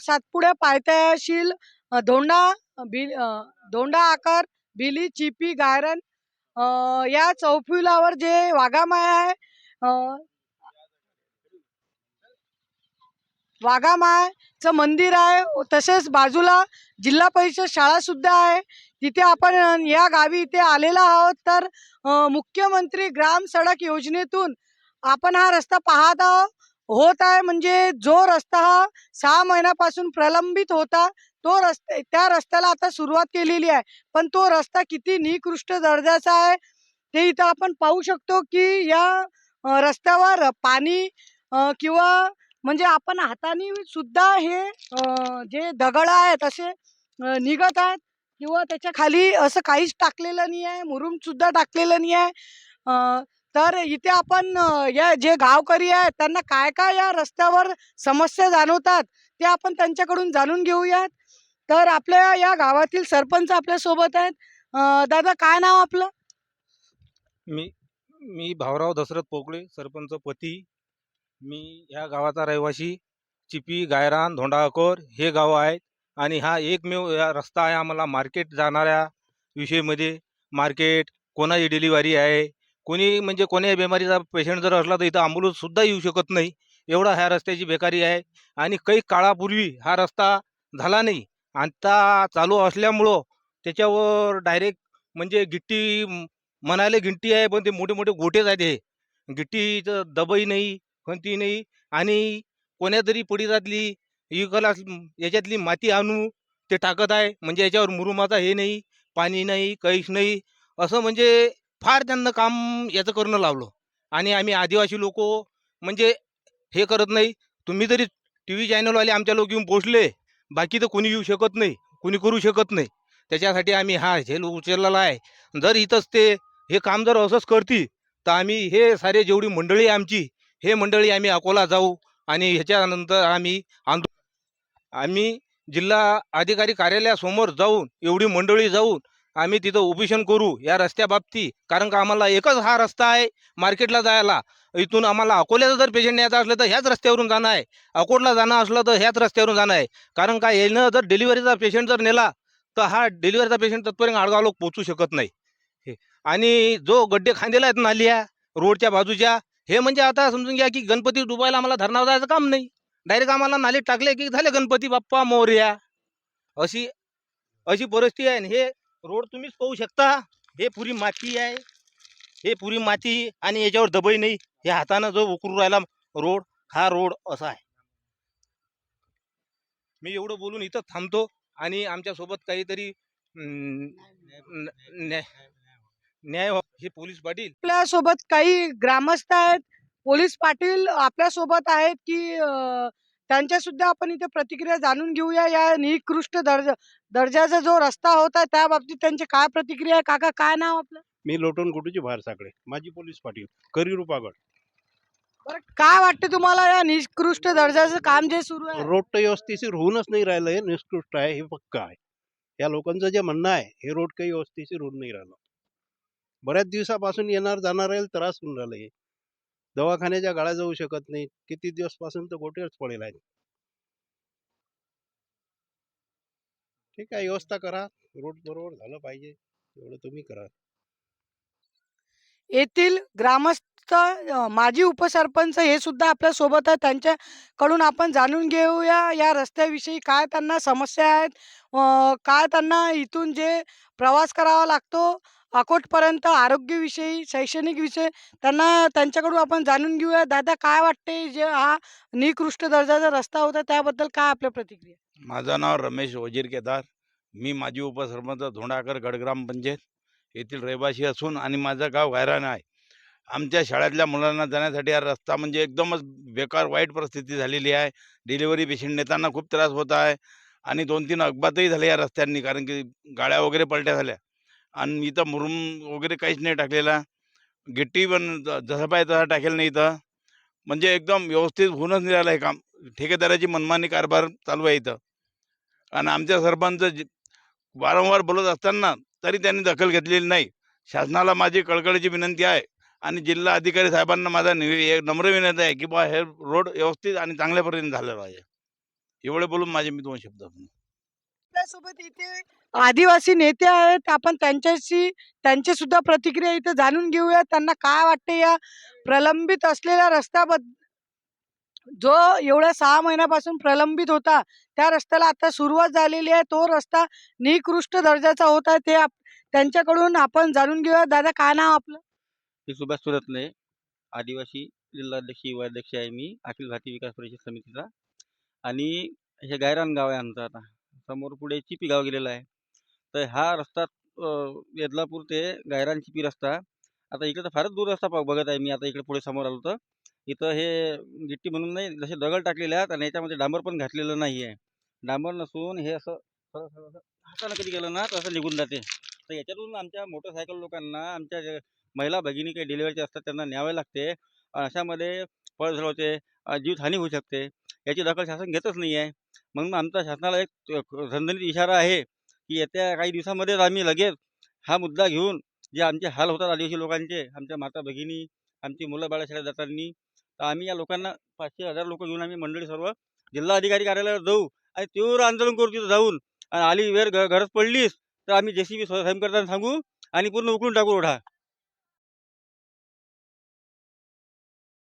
सातपुड्या पायथ्याशील अ, धोंडा अ, बि धोंडा आकार भिली चिपी गायरन या चौफुलावर जे वाघामाया आहे वाघामायचं वाघामायाचं मंदिर आहे तसेच बाजूला जिल्हा परिषद शाळा सुद्धा आहे. तिथे आपण या गावी इथे आलेलो आहोत. तर मुख्यमंत्री ग्राम सडक योजनेतून आपण हा रस्ता पाहत आहोत. होत आहे. म्हणजे जो रस्ता हा सहा महिन्यापासून प्रलंबित होता तो रस्ते त्या रस्त्याला आता सुरुवात केलेली आहे. पण तो रस्ता किती निकृष्ट दर्जाचा आहे ते इथं आपण पाहू शकतो की या रस्त्यावर पाणी किंवा म्हणजे आपण हाताने सुद्धा हे जे दगड आहेत असे निघत आहेत. किंवा त्याच्याखाली असं काहीच टाकलेलं नाही आहे मुरुम सुद्धा टाकलेलं नाही आहे. तर इथे आपण या जे गावकरी आहेत त्यांना काय काय या रस्त्यावर समस्या जाणवतात ते आपण त्यांच्याकडून जाणून घेऊयात. तर आपल्या या गावातील सरपंच आपल्यासोबत आहेत दादा काय नाव आपलं? मी मी भाऊराव दशरथ पोकळे सरपंच पती. मी ह्या गावाचा रहिवासी चिपी गायरान धोंडाकोर हे गाव आहेत. आणि हा एकमेव या रस्ता आहे आम्हाला मार्केट जाणाऱ्या विषयीमध्ये. मार्केट कोणाची डिलिव्हरी आहे? कोणी म्हणजे कोणी बिमारीचा पेशंट जर असला तर इथं ॲम्ब्युलन्ससुद्धा येऊ शकत नाही. एवढा ह्या रस्त्याची बेकारी आहे आणि काही काळापूर्वी हा रस्ता झाला नाही. आता चालू असल्यामुळं त्याच्यावर डायरेक्ट म्हणजे गिट्टी म्हणायला म्हणाले गिट्टी आहे पण ते मोठे मोठे गोटेच आहेत हे. गिट्टीचं दबई नाही कोणती नाही आणि कोण्यातरी पडितातली इकला याच्यातली माती आणू ते टाकत आहे. म्हणजे याच्यावर मुरुमाचा हे नाही पाणी नाही काहीच नाही. असं म्हणजे फार त्यांना काम याचं करणं लावलं. आणि आम्ही आदिवासी लोक म्हणजे हे करत नाही. तुम्ही जरी टी व्ही चॅनलवाले आमच्या लोक येऊन पोचले बाकी तर कोणी येऊ शकत नाही कोणी करू शकत नाही. त्याच्यासाठी आम्ही हा झेल उचललेला आहे. जर इथंच ते हे काम जर असंच करती तर आम्ही हे सारे जेवढी मंडळी आमची हे मंडळी आम्ही अकोला जाऊ आणि ह्याच्यानंतर आम्ही आंदो आम्ही जिल्हा अधिकारी कार्यालयासमोर जाऊन एवढी मंडळी जाऊन आम्ही तिथं उपोषण करू या रस्त्याबाबती. कारण का आम्हाला एकच हा रस्ता आहे मार्केटला जायला. इथून आम्हाला अकोल्याचं जर पेशंट न्यायचं असलं तर ह्याच रस्त्यावरून जाणं आहे. अकोटला जाणं असलं तर ह्याच रस्त्यावरून जाणं आहे. कारण का यानं जर डिलिव्हरीचा पेशंट जर नेला तर हा डिलिव्हरीचा पेशंट तत्पर्यंत आडगाव लोक पोचू शकत नाही. हे. आणि जो गड्डे खांदेला आहेत नालिया रोडच्या बाजूच्या हे म्हणजे आता समजून घ्या की गणपती डुबायला आम्हाला धरणावर जायचं काम नाही. डायरेक्ट आम्हाला नालीत टाकले की झाले गणपती बाप्पा मोर्या. अशी अशी परिस्थिती आहे आणि हे रोड तुम्हीच पाहू शकता. हे पुरी माती आहे. हे पुरी माती आणि याच्यावर दबई नाही. हे हातानं जो उकरू राहिला रोड हा रोड असा आहे. मी एवढं बोलून इथं थांबतो आणि आमच्यासोबत काहीतरी न्याय हो, हे पोलीस पाटील. आपल्यासोबत काही ग्रामस्थ आहेत. पोलीस पाटील आपल्यासोबत आहेत की त्यांच्या सुद्धा आपण इथे प्रतिक्रिया जाणून घेऊया. या निकृष्ट दर्जा दर्जाचा जो रस्ता होता त्या बाबतीत त्यांची काय प्रतिक्रिया आहे? काका काय नाव आपलं? मी लोटन गोटूची बाहेर साकडे. माजी पोलीस पाटील करी रुपागड. बरं काय वाटतं तुम्हाला या निकृष्ट दर्जाचं काम जे सुरू आहे? रोड तर व्यवस्थिशीर होऊनच नाही राहिलं. हे निष्कृष्ट आहे हे पक्क आहे. या लोकांचं जे म्हणणं आहे हे रोड काही व्यवस्थिशीर होऊन नाही राहिलं. बऱ्याच दिवसापासून येणार जाणार त्रास होऊन राहिलं हे. दवाखान्याच्या गाड्या जाऊ शकत नाही किती दिवसपासून तर गोटेच पडेल आहे. ठीक आहे व्यवस्था करा. रोड बरोबर झालं पाहिजे. एवढं तुम्ही करा. येथील ग्रामस्थ माजी उपसरपंच हे सुद्धा आपल्यासोबत आहे त्यांच्याकडून आपण जाणून घेऊया या रस्त्याविषयी काय त्यांना समस्या आहेत. काय त्यांना इथून जे प्रवास करावा लागतो. अकोटपर्यंत आरोग्यविषयी शैक्षणिक विषय त्यांना त्यांच्याकडून आपण जाणून घेऊया. दादा काय वाटते जे हा निकृष्ट दर्जाचा रस्ता होता त्याबद्दल काय आपल्या प्रतिक्रिया? माझं नाव रमेश वजीर केदार मी माजी उपसरपंच धोंडाकर गडग्राम पंचायत येथील रहिवासी असून आणि माझं गाव गायरान आहे. आमच्या शाळेतल्या मुलांना जाण्यासाठी हा रस्ता म्हणजे एकदमच बेकार वाईट परिस्थिती झालेली आहे. डिलिव्हरी पेशंट नेताना खूप त्रास होत आहे आणि दोन तीन अपघातही झाले या रस्त्यांनी कारण की गाड्या वगैरे पलट्या झाल्या. आणि इथं मुरुम वगैरे काहीच नाही टाकलेला. गिट्टी पण ज- पाहिजे तसा टाकेल नाही इथं. म्हणजे एकदम व्यवस्थित होऊनच निघालं आहे हे काम. ठेकेदाराची मनमानी कारभार चालू आहे इथं. आणि आमच्या सरपंच जे- वारंवार बोलत असताना तरी त्यांनी दखल घेतलेली नाही. शासनाला माझी कळकळीची विनंती आहे आणि जिल्हा अधिकारी साहेबांना माझा नि नम्र विनंती आहे की बा हे रोड व्यवस्थित आणि चांगल्या पद्धतीने झालं पाहिजे. एवढे बोलून माझे मी दोन शब्द आपल्यासोबत इथे आदिवासी नेते आहेत. आपण त्यांच्याशी त्यांची सुद्धा प्रतिक्रिया इथे जाणून घेऊया. त्यांना काय वाटते या प्रलंबित असलेल्या रस्त्याबद्दल जो एवढ्या सहा महिन्यापासून प्रलंबित होता त्या रस्त्याला आता सुरुवात झालेली आहे. तो रस्ता निकृष्ट दर्जाचा होत आहे. ते आप- त्यांच्याकडून आपण जाणून घेऊया. दादा काय नाव आपलं? मी सुभाष सुरतने आदिवासी जिल्हाध्यक्ष युवा अध्यक्ष आहे मी. अखिल भारतीय विकास परिषद समितीचा. आणि हे गायरान गाव आहे आमचं आता. समोर पुढे चिपी गाव गेलेलं आहे. तर हा रस्ता येदलापूर ते गायरान चिपी रस्ता. आता इकडे तर फारच दूर रस्ता बघत आहे मी. आता इकडे पुढे समोर आलो तर. इथं हे गिट्टी म्हणून नाही जसे दगड टाकलेले आहेत आणि याच्यामध्ये डांबर पण घातलेलं नाही आहे. डांबर नसून हे असं थोडं थोडं असं हातानं कधी गेलं ना तर असं निघून जाते. तर याच्यातून आमच्या मोटरसायकल लोकांना आमच्या महिला भगिनी काही डिलिव्हरीचे असतात त्यांना न्यावे लागते. अशामध्ये फळ होते जीवहानी होऊ शकते. याची दखल शासन घेतच नाही आहे म्हणून आमचा शासनाला एक अ, इशारा आहे की येत्या काही दिवसामध्येच आम्ही लगेच हा मुद्दा घेऊन जे आमचे हाल होतात आदिवासी लोकांचे आमच्या माता भगिनी आमची मुलं बाळा शाळेत तर आम्ही या लोकांना पाचशे हजार लोक घेऊन आम्ही मंडळी सर्व जिल्हा अधिकारी कार्यालयावर जाऊ आणि तीव्र आंदोलन करू तिथं जाऊन. आणि आली वेळ ग- गरज पडलीच तर आम्ही जे सी बी करताना सांगू आणि पूर्ण उकळून टाकू ओढा.